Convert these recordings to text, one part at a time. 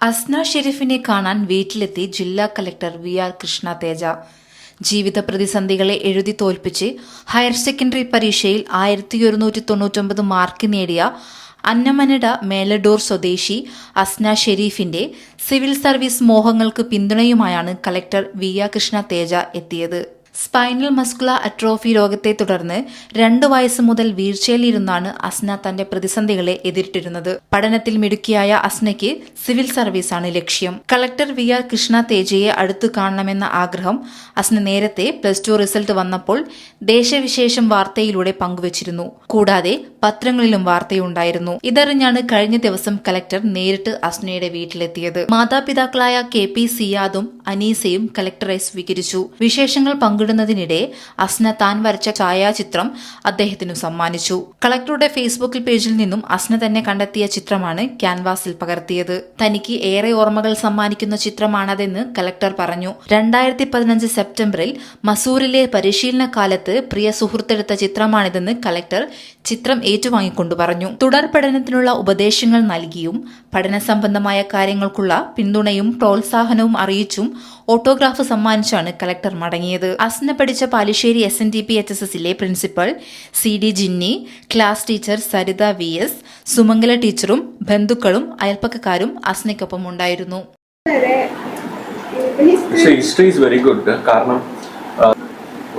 അസ്ന ഷെരീഫിനെ കാണാൻ വീട്ടിലെത്തി ജില്ലാ collector V R Krishna Teja ജീവിത പ്രതിസന്ധികളെ എഴുതി തോൽപ്പിച്ച് ഹയർ സെക്കൻഡറി പരീക്ഷയിൽ ആയിരത്തി ഒരുന്നൂറ്റി തൊണ്ണൂറ്റൊമ്പത് മാർക്ക് നേടിയ അന്നമനട മേലഡോർ സ്വദേശി അസ്ന ഷെരീഫിന്റെ സിവിൽ സർവീസ് മോഹങ്ങൾക്ക് പിന്തുണയുമായാണ് collector V R Krishna Teja എത്തിയത്. സ്പൈനൽ മസ്കുല അട്രോഫി രോഗത്തെ തുടർന്ന് രണ്ടു വയസ്സ് മുതൽ വീഴ്ചയിലിരുന്നാണ് അസ്ന തന്റെ പ്രതിസന്ധികളെ എതിരിട്ടിരുന്നത്. പഠനത്തിൽ മിടുക്കിയായ അസ്നയ്ക്ക് സിവിൽ സർവീസാണ് ലക്ഷ്യം. കളക്ടർ വി ആർ കൃഷ്ണ തേജയെ അടുത്തു കാണണമെന്ന ആഗ്രഹം അസ്ന നേരത്തെ പ്ലസ് ടു റിസൾട്ട് വന്നപ്പോൾ ദേശവിശേഷം വാർത്തയിലൂടെ പങ്കുവച്ചിരുന്നു. കൂടാതെ പത്രങ്ങളിലും വാർത്തയുണ്ടായിരുന്നു. ഇതറിഞ്ഞാണ് കഴിഞ്ഞ ദിവസം കലക്ടർ നേരിട്ട് അസ്നയുടെ വീട്ടിലെത്തിയത്. മാതാപിതാക്കളായ കെ പി സിയാദും അനീസയും കലക്ടറെ സ്വീകരിച്ചു. വിശേഷങ്ങൾ പങ്കിടുന്നതിനിടെ അസ്ന താൻ വരച്ച ഛായാചിത്രം അദ്ദേഹത്തിനു സമ്മാനിച്ചു. കളക്ടറുടെ ഫേസ്ബുക്കിൽ പേജിൽ നിന്നും അസ്ന തന്നെ കണ്ടെത്തിയ ചിത്രമാണ് ക്യാൻവാസിൽ പകർത്തിയത്. തനിക്ക് ഏറെ ഓർമ്മകൾ സമ്മാനിക്കുന്ന ചിത്രമാണതെന്ന് കലക്ടർ പറഞ്ഞു. രണ്ടായിരത്തി പതിനഞ്ച് സെപ്റ്റംബറിൽ മസൂറിലെ പരിശീലന കാലത്ത് പ്രിയ സുഹൃത്തെടുത്ത ചിത്രമാണിതെന്ന് കലക്ടർ ചിത്രം ഏറ്റുവാങ്ങിക്കൊണ്ടു പറഞ്ഞു. തുടർ പഠനത്തിനുള്ള ഉപദേശങ്ങൾ നൽകിയും പഠന സംബന്ധമായ കാര്യങ്ങൾക്കുള്ള പിന്തുണയും പ്രോത്സാഹനവും അറിയിച്ചും ഓട്ടോഗ്രാഫ് സമ്മാനിച്ചാണ് കലക്ടർ മടങ്ങിയത്. അസ്ന പഠിച്ച Palissery S N D P H S എസിലെ principal C D Jinni class teacher Saritha V S Sumangala ടീച്ചറും ബന്ധുക്കളും അയൽപ്പക്കക്കാരും അസ്നയ്ക്കൊപ്പം ഉണ്ടായിരുന്നു. ഹിസ്റ്ററി ഈസ് വെരി ഗുഡ് കാരണം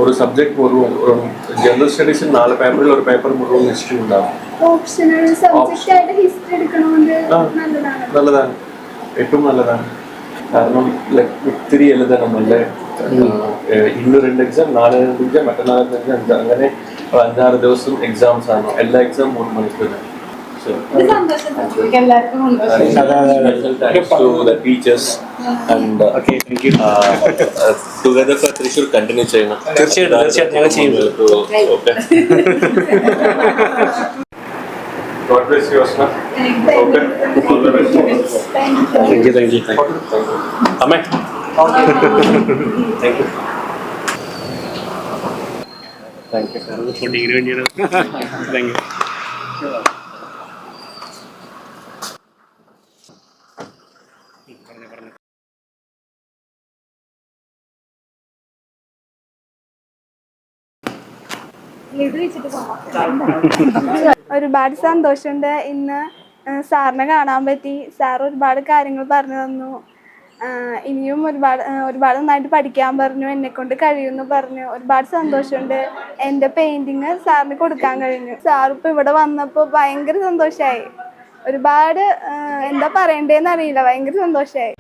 ഒരു സബ്ജക്ട് ഒരു ജനറൽ സ്റ്റഡീസിൽ നാല് പേപ്പറിൽ ഒരു പേപ്പർ മുഴുവൻ ഹിസ്റ്ററി ഉണ്ടാവും. ഓപ്ഷണൽ സബ്ജക്റ്റ് ആയിട്ട് ഹിസ്റ്ററി എടുക്കണോണ്ട് ആ. നല്ലതാണ്. നല്ലതാണ്. ഏറ്റവും നല്ലതാണ്. കാരണം ഒത്തിരി എഴുതണം അല്ലേ? ഇന്ന് രണ്ട് എക്സാം നാളെ രണ്ട് എക്സാം മറ്റന്നാൾ രണ്ട് എക്സാം അഞ്ച് അങ്ങനെ ഒരു അഞ്ചാറ് ദിവസം എക്സാംസ് ആണ് എല്ലാ എക്സാം മൂന്ന് മണിക്കൂർ So, എല്ലാവർക്കും special thanks to the teachers and uh, okay thank you uh, together for Thrissur continue ചെയ്യണം തീർച്ചയായിട്ടും, തീർച്ചയായിട്ടും ഞങ്ങൾ ചെയ്യും. Okay. God bless you, Asna. Okay. All the best. Thank you thank you Thank you. Thank you. അമ്മേ Thank you. Thank You ഫുഡിങ്ങിന് വേണ്ടിയാണ് thank U ഒരുപാട് സന്തോഷമുണ്ട്. ഇന്ന് സാറിനെ കാണാൻ പറ്റി. സാർ ഒരുപാട് കാര്യങ്ങൾ പറഞ്ഞു തന്നു. ഇനിയും ഒരുപാട് ഒരുപാട് നന്നായിട്ട് പഠിക്കാൻ പറഞ്ഞു എന്നെ കൊണ്ട് കഴിയുമെന്ന് പറഞ്ഞു. ഒരുപാട് സന്തോഷമുണ്ട്. എന്റെ പെയിന്റിങ് സാറിന് കൊടുക്കാൻ കഴിഞ്ഞു. സാറിപ്പോൾ ഇവിടെ വന്നപ്പോൾ ഭയങ്കര സന്തോഷമായി ഒരുപാട് എന്താ പറയണ്ടേന്ന് അറിയില്ല. ഭയങ്കര സന്തോഷമായി